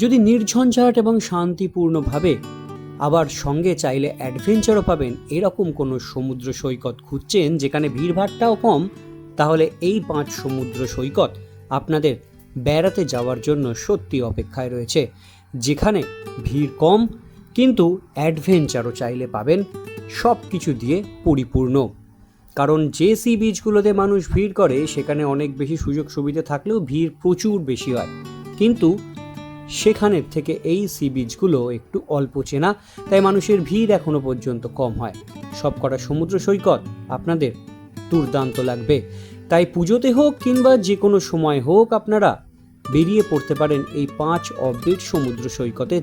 যদি নির্ঝঞ্ঝাট এবং শান্তিপূর্ণভাবে আবার সঙ্গে চাইলে অ্যাডভেঞ্চারও পাবেন, এরকম কোনো সমুদ্র সৈকত খুঁজছেন যেখানে ভিড়ভাড়টাও কম, তাহলে এই পাঁচ সমুদ্র সৈকত আপনাদের বেড়াতে যাওয়ার জন্য সত্যি অপেক্ষায় রয়েছে, যেখানে ভিড় কম কিন্তু অ্যাডভেঞ্চারও চাইলে পাবেন সব কিছু দিয়ে পরিপূর্ণ। কারণ যে সি বিচগুলোতে মানুষ ভিড় করে, সেখানে অনেক বেশি সুযোগ সুবিধা থাকলেও ভিড় প্রচুর বেশি হয়। কিন্তু সেখানের থেকে এই সি বিচগুলো একটু অল্প চেনা, তাই মানুষের ভিড় এখনও পর্যন্ত কম হয়। সব কটা সমুদ্র সৈকত আপনাদের দুর্দান্ত লাগবে। তাই পুজোতে হোক কিংবা যে কোনো সময় হোক আপনারা বেরিয়ে পড়তে পারেন এই পাঁচ অববিট সমুদ্র সৈকতে।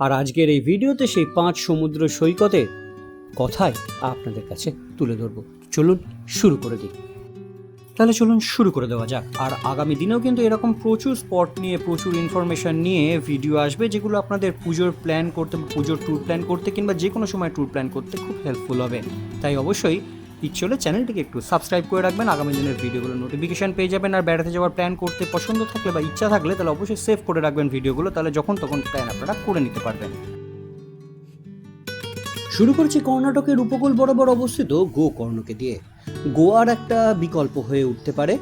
আর আজকের এই ভিডিওতে সেই পাঁচ সমুদ্র সৈকতের কথাই আপনাদের কাছে তুলে ধরবো। চলুন শুরু করে দিই। তাহলে চলুন শুরু করে দেওয়া যাক। আর আগামী দিনেও কিন্তু এরকম প্রচুর স্পট নিয়ে, প্রচুর ইনফরমেশন নিয়ে ভিডিও আসবে, যেগুলো আপনাদের পুজোর প্ল্যান করতে, পুজোর ট্যুর প্ল্যান করতে কিংবা যে কোনো সময় ট্যুর প্ল্যান করতে খুব হেল্পফুল হবে। তাই অবশ্যই ইচ্ছে হলে চ্যানেলটিকে একটু সাবস্ক্রাইব করে রাখবেন। আগামী দিনের ভিডিওগুলো নোটিফিকেশন পেয়ে যাবেন। আর বেড়াতে যাওয়ার প্ল্যান করতে পছন্দ থাকলে বা ইচ্ছা থাকলে তাহলে অবশ্যই সেভ করে রাখবেন ভিডিওগুলো তাহলে যখন তখন প্ল্যান আপনারা করে নিতে পারবেন। শুরু করছি কর্ণাটকের উপকূল বরাবর অবস্থিত গোকর্ণকে দিয়ে। গোয়ার একটা বিকল্প হয়ে উঠতে পারে।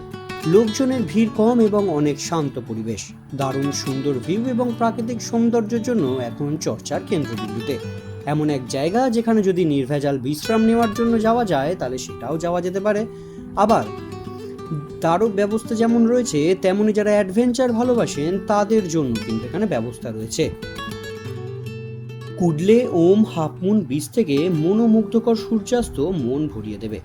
লোকজনের ভিড় কম এবং অনেক শান্ত পরিবেশ। দারুণ সুন্দর ভিউ এবং প্রাকৃতিক সৌন্দর্যের জন্য এখন চর্চার কেন্দ্রবিন্দুতে। এমন এক জায়গা যেখানে যদি নির্ভেজাল বিশ্রাম নেওয়ার জন্য যাওয়া যায়, তাহলে সেটাও যাওয়া যেতে পারে। আবার তারও ব্যবস্থা যেমন রয়েছে, তেমনি যারা অ্যাডভেঞ্চার ভালোবাসেন, তাদের জন্য কিন্তু এখানে ব্যবস্থা রয়েছে। কুডলে, ওম, হাফমুন বীচ থেকে মনোমুগ্ধকর সূর্যাস্ত মন ভরিয়ে দেবে।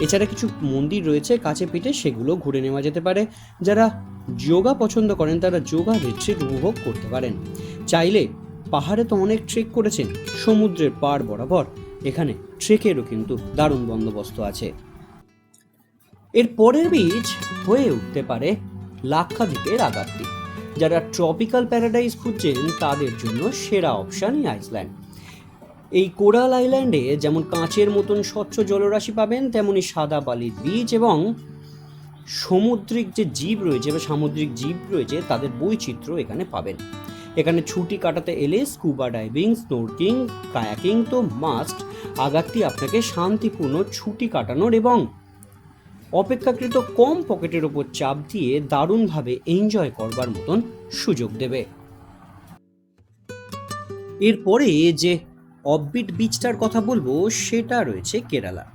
এছাড়া কিছু মন্দির রয়েছে কাছে পিঠে, সেগুলো ঘুরে নেওয়া যেতে পারে। যারা যোগা পছন্দ করেন, তারা যোগা রিট্রিট উপভোগ করতে পারেন। চাইলে পাহাড়ে তো অনেক ট্রেক করেছেন, সমুদ্রের পাড় বরাবর। এখানে ট্রেকেরও কিন্তু দারুণ বন্দোবস্ত আছে। এর পরের বীজ হয়ে উঠতে পারে লাক্ষাদ্বীপের আগাত্তি। যারা ট্রপিক্যাল প্যারাডাইস খুঁজছেন তাদের জন্য সেরা অপশানই আইসল্যান্ড এই কোরাল আইল্যান্ডে যেমন কাঁচের মতন স্বচ্ছ জলরাশি পাবেন, তেমনি সাদা বালির বীজ এবং সমুদ্রিক যে জীব রয়েছে বা সামুদ্রিক জীব রয়েছে, তাদের বৈচিত্র্য এখানে পাবেন। এখানে ছুটি কাটাতে এলে স্কুবা ডাইভিং স্নোর্কিং কায়াকিং তো মাস্ট আগাত্তি আপনাকে শান্তিপূর্ণ ছুটি কাটানোর এবং অপেক্ষাকৃত কম পকেটের ওপর চাপ দিয়ে দারুণভাবে এনজয় করবার মতন সুযোগ দেবে। এরপরে যে অববিট বিচটার কথা বলব, সেটা রয়েছে কেরালা।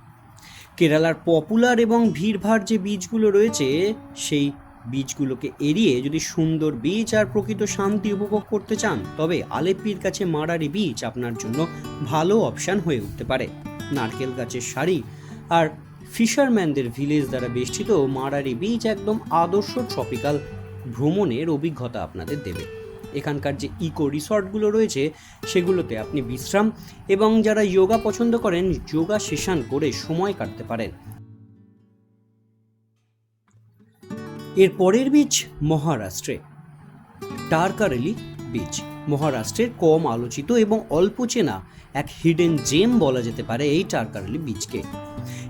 কেরালার পপুলার এবং ভিড়ভাড় যে বীজগুলো রয়েছে, সেই বীজগুলোকে এড়িয়ে যদি সুন্দর বীজ আর প্রকৃত শান্তি উপভোগ করতে চান, তবে আলেপির কাছে মারারি বীচ আপনার জন্য ভালো অপশান হয়ে উঠতে পারে। নারকেল গাছের শাড়ি আর ফিশারম্যানদের ভিলেজ দ্বারা বেষ্টিত মারারি বীচ একদম আদর্শ ট্রপিক্যাল ভ্রমণের অভিজ্ঞতা আপনাদের দেবে। এখানকার যে ইকো রিসর্টগুলো রয়েছে, সেগুলোতে আপনি বিশ্রাম এবং যারা যোগা পছন্দ করেন, যোগা সেশন করে সময় কাটতে পারেন। এর পরের বীচ মহারাষ্ট্রে। টারকারেলি বীচ মহারাষ্ট্রের কম আলোচিত এবং অল্প চেনা এক হিডেন জেম বলা যেতে পারে এই টারকারেলি বীচকে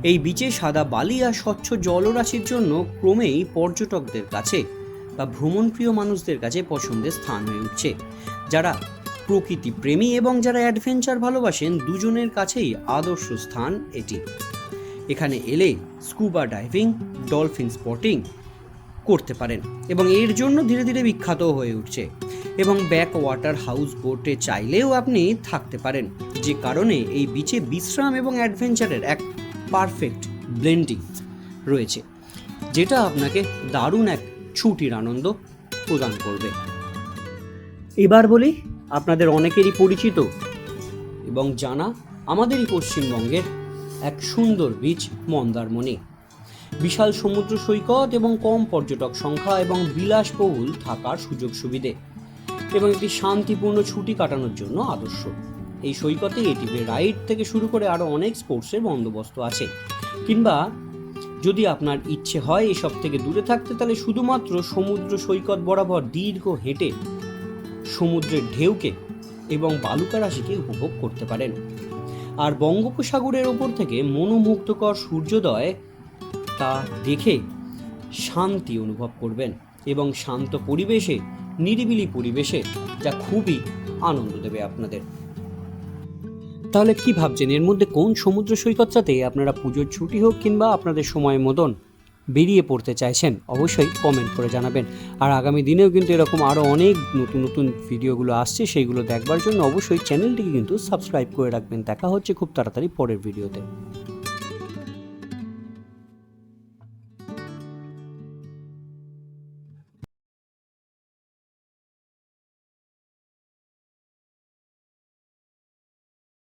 এই বিচে সাদা বালি আর স্বচ্ছ জলরাশির জন্য ক্রমেই পর্যটকদের কাছে বা ভ্রমণপ্রিয় মানুষদের কাছে পছন্দের স্থান হয়ে উঠছে। যারা প্রকৃতি প্রেমী এবং যারা অ্যাডভেঞ্চার ভালোবাসেন, দুজনের কাছেই আদর্শ স্থান এটি। এখানে এলে স্কুবা ডাইভিং ডলফিন স্পটিং করতে পারেন এবং এর জন্য ধীরে ধীরে বিখ্যাত হয়ে উঠছে। এবং ব্যাক ওয়াটার হাউস বোটে চাইলেও আপনি থাকতে পারেন, যে কারণে এই বিচে বিশ্রাম এবং অ্যাডভেঞ্চারের এক পারফেক্ট ব্লেন্ডিং রয়েছে, যেটা আপনাকে দারুণ এক ছুটির আনন্দ প্রদান করবে। এবার বলি আপনাদের অনেকেরই পরিচিত এবং জানা আমাদেরই পশ্চিমবঙ্গের এক সুন্দর বীচ মন্দারমণি। বিশাল সমুদ্র সৈকত এবং কম পর্যটক সংখ্যা এবং বিলাসবহুল থাকার সুযোগ সুবিধে এবং একটি শান্তিপূর্ণ ছুটি কাটানোর জন্য আদর্শ। এই সৈকতে এটিভি রাইড থেকে শুরু করে আরও অনেক স্পোর্টসের বন্দোবস্ত আছে। কিংবা যদি আপনার ইচ্ছে হয় এসব থেকে দূরে থাকতে, তাহলে শুধুমাত্র সমুদ্র সৈকত বরাবর দীর্ঘ হেঁটে সমুদ্রের ঢেউকে এবং বালুকা রাশিকে উপভোগ করতে পারেন। আর বঙ্গোপসাগরের ওপর থেকে মনোমুগ্ধকর সূর্যোদয় তা দেখে শান্তি অনুভব করবেন এবং শান্ত পরিবেশে, নিরিবিলি পরিবেশে যা খুবই আনন্দ দেবে আপনাদের। তাহলে কি ভাবছেন? এর মধ্যে কোন সমুদ্র সৈকতটাতে আপনারা পুজোর ছুটি হোক কিংবা আপনাদের সময় মতন বেরিয়ে পড়তে চাইছেন, অবশ্যই কমেন্ট করে জানাবেন। আর আগামী দিনেও কিন্তু এরকম আরও অনেক নতুন নতুন ভিডিওগুলো আসছে সেইগুলো দেখবার জন্য অবশ্যই চ্যানেলটিকে কিন্তু সাবস্ক্রাইব করে রাখবেন। দেখা হচ্ছে খুব তাড়াতাড়ি পরের ভিডিওতে।